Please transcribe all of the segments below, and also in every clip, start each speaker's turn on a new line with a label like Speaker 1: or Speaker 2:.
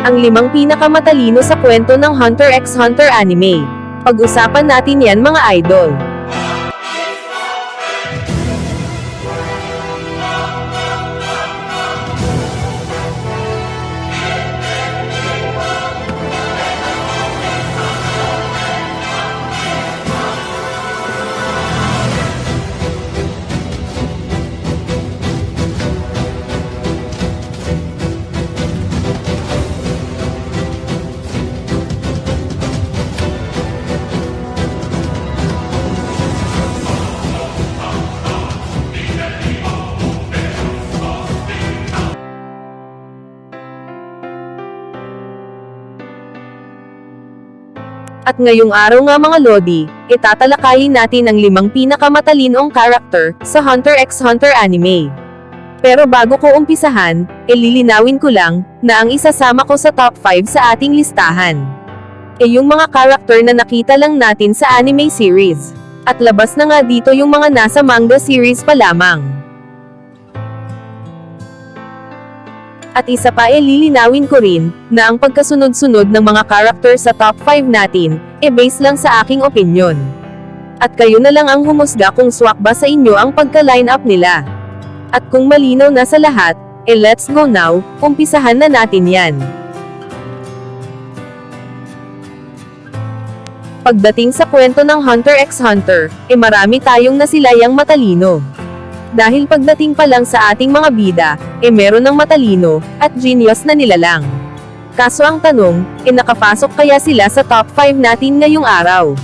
Speaker 1: ang limang pinakamatalino sa kwento ng Hunter x Hunter anime. Pag-usapan natin yan mga idol. At ngayong araw nga mga Lodi, itatalakayin natin ang limang pinakamatalinong karakter sa Hunter x Hunter anime. Pero bago ko umpisahan, ililinawin ko lang na ang isasama ko sa top 5 sa ating listahan. E yung mga karakter na nakita lang natin sa anime series. At labas na nga dito yung mga nasa manga series pa lamang. At isa pa e lilinawin ko rin, na ang pagkasunod-sunod ng mga character sa top 5 natin, e base lang sa aking opinion. At kayo na lang ang humusga kung swak ba sa inyo ang pagka-line up nila. At kung malinaw na sa lahat, e let's go now, umpisahan na natin yan. Pagdating sa kwento ng Hunter x Hunter, e marami tayong nasilayang matalino. Dahil pagdating pa lang sa ating mga bida, e meron ng matalino, at genius na nilalang. Kaso ang tanong, e nakapasok kaya sila sa top 5 natin ngayong araw?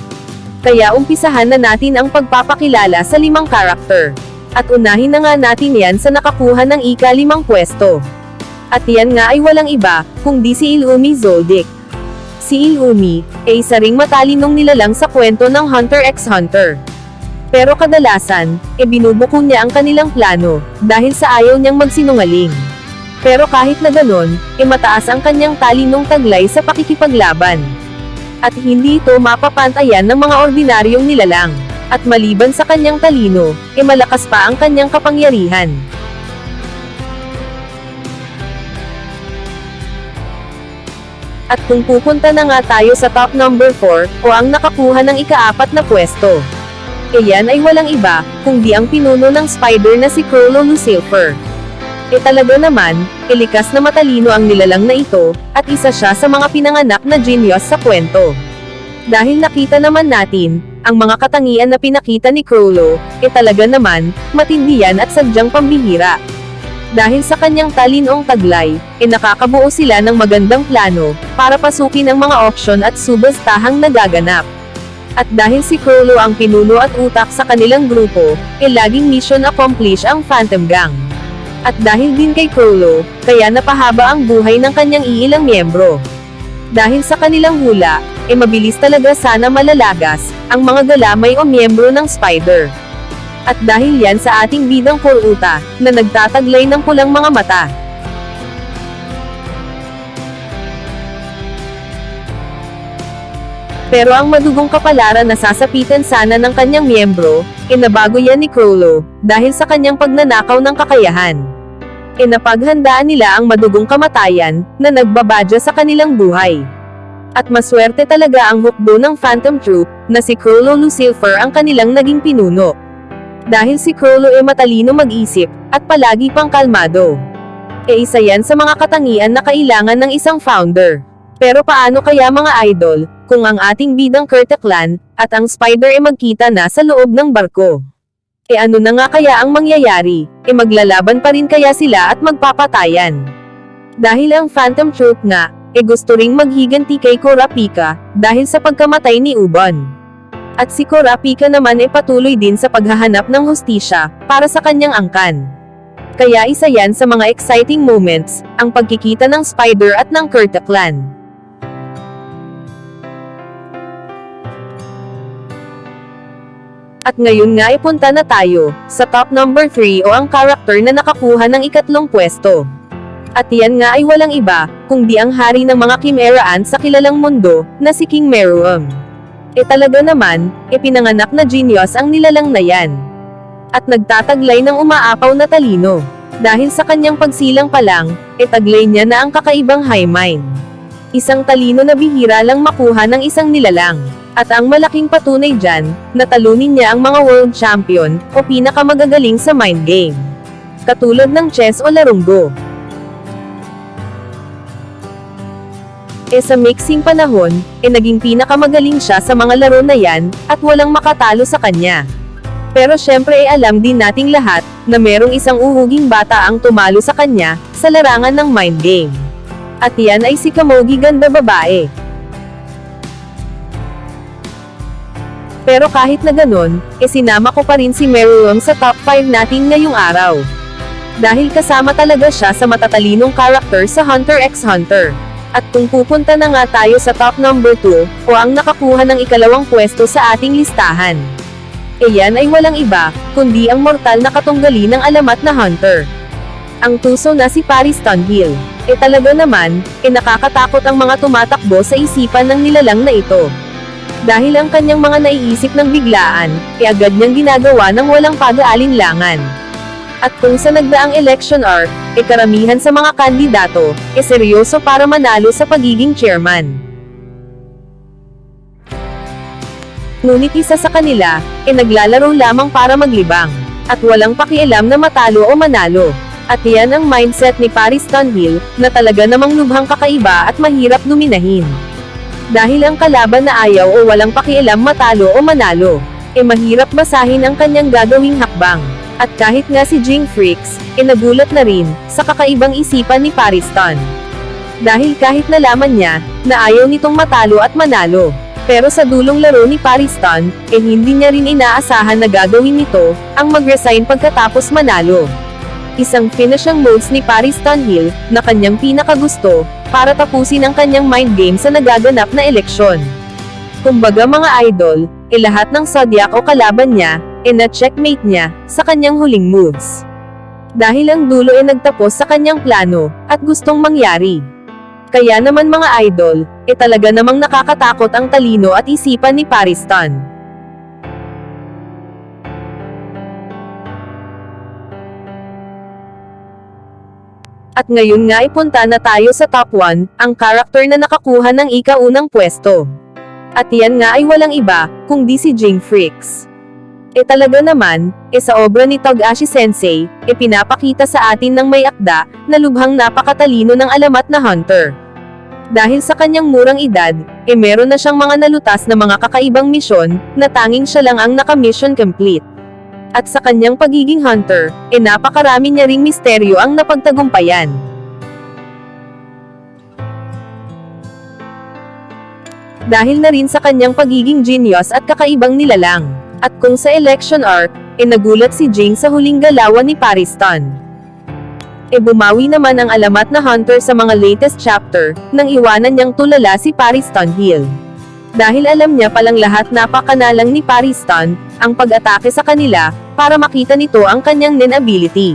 Speaker 1: Kaya umpisahan na natin ang pagpapakilala sa limang karakter. At unahin na nga natin yan sa nakakuha ng ika-limang pwesto. At yan nga ay walang iba, kundi si Ilumi Zoldyck. Si Ilumi, ay isa ring matalinong nilalang sa kwento ng Hunter x Hunter. Pero kadalasan, e binubuko niya ang kanilang plano, dahil sa ayaw niyang magsinungaling. Pero kahit na ganon, e mataas ang kanyang talinong taglay sa pakikipaglaban. At hindi ito mapapantayan ng mga ordinaryong nilalang. At maliban sa kanyang talino, e malakas pa ang kanyang kapangyarihan. At kung pupunta na nga tayo sa top number 4, o ang nakakuha ng ikaapat na pwesto. E yan ay walang iba, kundi ang pinuno ng spider na si Crollo Lucifer. E talaga naman, ilikas na matalino ang nilalang na ito, at isa siya sa mga pinanganak na genius sa kwento. Dahil nakita naman natin, ang mga katangian na pinakita ni Crollo, e talaga naman, matindi yan at sadyang pambihira. Dahil sa kanyang talinong taglay, e nakakabuo sila ng magandang plano, para pasukin ang mga option at subastahang nagaganap. At dahil si Crollo ang pinuno at utak sa kanilang grupo, e laging mission accomplish ang Phantom Gang. At dahil din kay Crollo, kaya napahaba ang buhay ng kanyang iilang miyembro. Dahil sa kanilang hula, e mabilis talaga sana malalagas, ang mga galamay o miyembro ng spider. At dahil yan sa ating bidang Kuruta, na nagtataglay ng pulang mga mata. Pero ang madugong kapalaran na sasapitan sana ng kanyang miyembro, inabago yan ni Crollo, dahil sa kanyang pagnanakaw ng kakayahan. Inapaghandaan nila ang madugong kamatayan, na nagbabadya sa kanilang buhay. At maswerte talaga ang hukbo ng Phantom Troop, na si Crollo Lucifer ang kanilang naging pinuno. Dahil si Crollo ay matalino mag-isip, at palagi pang kalmado. E isa yan sa mga katangian na kailangan ng isang founder. Pero paano kaya mga idol, kung ang ating bidang Kurteklan, at ang spider ay magkita na sa loob ng barko? E ano na nga kaya ang mangyayari? E maglalaban pa rin kaya sila at magpapatayan? Dahil ang Phantom Troop nga, e gusto ring maghiganti kay Kurapika, dahil sa pagkamatay ni Ubon. At si Kurapika naman ay patuloy din sa paghahanap ng hustisya, para sa kanyang angkan. Kaya isa yan sa mga exciting moments, ang pagkikita ng Spider at ng Kurteklan. At ngayon nga ipunta na tayo, sa top number 3 o ang character na nakakuha ng ikatlong pwesto. At yan nga ay walang iba, kundi ang hari ng mga Chimeraan sa kilalang mundo, na si King Meruem. E talaga naman, e pinanganak na genius ang nilalang na yan. At nagtataglay ng umaapaw na talino. Dahil sa kanyang pagsilang pa lang, etaglay niya na ang kakaibang high mind. Isang talino na bihira lang makuha ng isang nilalang. At ang malaking patunay dyan, natalunin niya ang mga world champion, o pinakamagagaling sa mind game. Katulad ng chess o larong go. E sa mixing panahon, e naging pinakamagaling siya sa mga laro na yan, at walang makatalo sa kanya. Pero syempre e alam din nating lahat, na merong isang uhuging bata ang tumalo sa kanya, sa larangan ng mind game. At yan ay si Kamogi Ganda Babae. Pero kahit na ganun, e sinama ko pa rin si Meruem sa top 5 natin ngayong araw. Dahil kasama talaga siya sa matatalinong karakter sa Hunter x Hunter. At kung pupunta na nga tayo sa top number 2, o ang nakakuha ng ikalawang pwesto sa ating listahan. E yan ay walang iba, kundi ang mortal na katunggali ng alamat na Hunter. Ang tuso na si Paris Tunhill. E talaga naman, e nakakatakot ang mga tumatakbo sa isipan ng nilalang na ito. Dahil ang kanyang mga naiisip ng biglaan, e agad niyang ginagawa ng walang pag-aalinlangan. At kung sa nagdaang election arc, e karamihan sa mga kandidato, e seryoso para manalo sa pagiging chairman. Ngunit isa sa kanila, e naglalaro lamang para maglibang, at walang pakialam na matalo o manalo. At yan ang mindset ni Paris Tunhill, na talaga namang lubhang kakaiba at mahirap duminahin. Dahil ang kalaban na ayaw o walang pakialam matalo o manalo, e mahirap basahin ang kanyang gagawing hakbang. At kahit nga si Jing Freaks, e nagulat na rin, sa kakaibang isipan ni Pariston. Dahil kahit nalaman niya, na ayaw nitong matalo at manalo. Pero sa dulong laro ni Pariston, eh hindi niya rin inaasahan na gagawin nito, ang mag-resign pagkatapos manalo. Isang finishing moves ni Pariston Hill, na kanyang pinakagusto, para tapusin ang kanyang mind game sa nagaganap na eleksyon. Kumbaga mga idol, e lahat ng zodiac o kalaban niya, e na-checkmate niya, sa kanyang huling moves. Dahil ang dulo e nagtapos sa kanyang plano, at gustong mangyari. Kaya naman mga idol, e talaga namang nakakatakot ang talino at isipan ni Pariston. At ngayon nga ipunta na tayo sa top 1, ang karakter na nakakuha ng ikaunang pwesto. At yan nga ay walang iba, kundi si Jing Freaks. E talaga naman, e sa obra ni Togashi Sensei, e pinapakita sa atin ng may akda, na lubhang napakatalino ng alamat na hunter. Dahil sa kanyang murang edad, e meron na siyang mga nalutas na mga kakaibang misyon, na tanging siya lang ang naka-mission complete. At sa kanyang pagiging hunter, e napakarami niya ring misteryo ang napagtagumpayan. Dahil na rin sa kanyang pagiging genius at kakaibang nilalang. At kung sa election arc, e nagulat si Jing sa huling galawan ni Pariston. E bumawi naman ang alamat na hunter sa mga latest chapter, nang iwanan niyang tulala si Pariston Hill. Dahil alam niya palang lahat napakanalang ni Pariston, ang pag-atake sa kanila, para makita nito ang kanyang nin ability.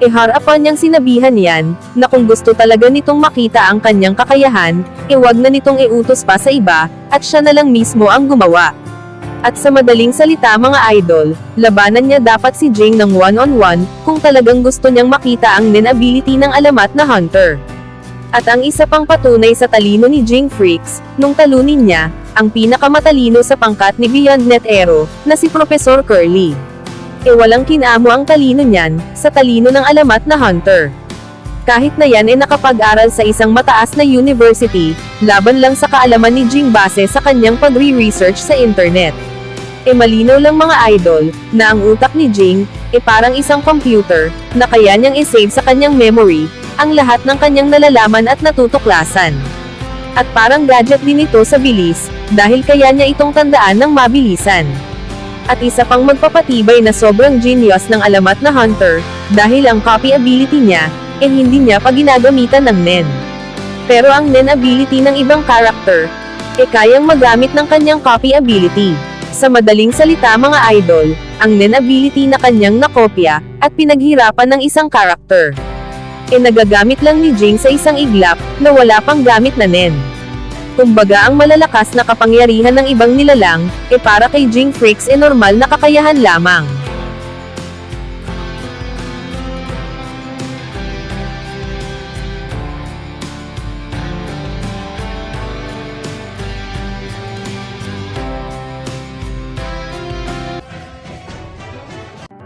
Speaker 1: E harapan niyang sinabihan yan, na kung gusto talaga nitong makita ang kanyang kakayahan, e wag na nitong iutos pa sa iba, at siya na lang mismo ang gumawa. At sa madaling salita mga idol, labanan niya dapat si Jing ng one-on-one, kung talagang gusto niyang makita ang nin ability ng alamat na hunter. At ang isa pang patunay sa talino ni Jing Freaks, nung talunin niya, ang pinakamatalino sa pangkat ni Beyond Net Aero, na si Professor Curly. E walang kinamo ang talino niyan, sa talino ng alamat na hunter. Kahit na yan ay nakapag-aral sa isang mataas na university, laban lang sa kaalaman ni Jing base sa kanyang pagre-research sa internet. E malinaw lang mga idol, na ang utak ni Jing, e parang isang computer, na kaya niyang isave sa kanyang memory, ang lahat ng kanyang nalalaman at natutuklasan. At parang gadget din ito sa bilis, dahil kaya niya itong tandaan ng mabilisan. At isa pang magpapatibay na sobrang genius ng alamat na hunter, dahil ang copy ability niya, eh hindi niya pa ginagamitan ng NEN. Pero ang NEN ability ng ibang character, eh kayang magamit ng kanyang copy ability. Sa madaling salita mga idol, ang NEN ability na kanyang nakopya, at pinaghirapan ng isang character. E nagagamit lang ni Jing sa isang iglap, na wala pang gamit na NEN. Kumbaga ang malalakas na kapangyarihan ng ibang nilalang, e para kay Jing Freaks e normal na kakayahan lamang.